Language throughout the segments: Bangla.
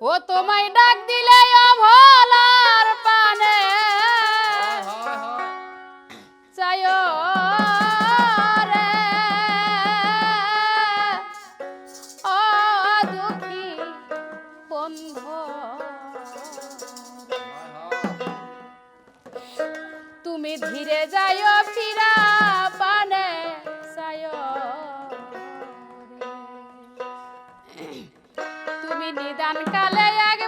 ও তোমায় ডাক দিলে পানে। চায় ও দুঃখী বন্ধু। তুমি ধীরে যাই काले आग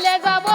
Let's go.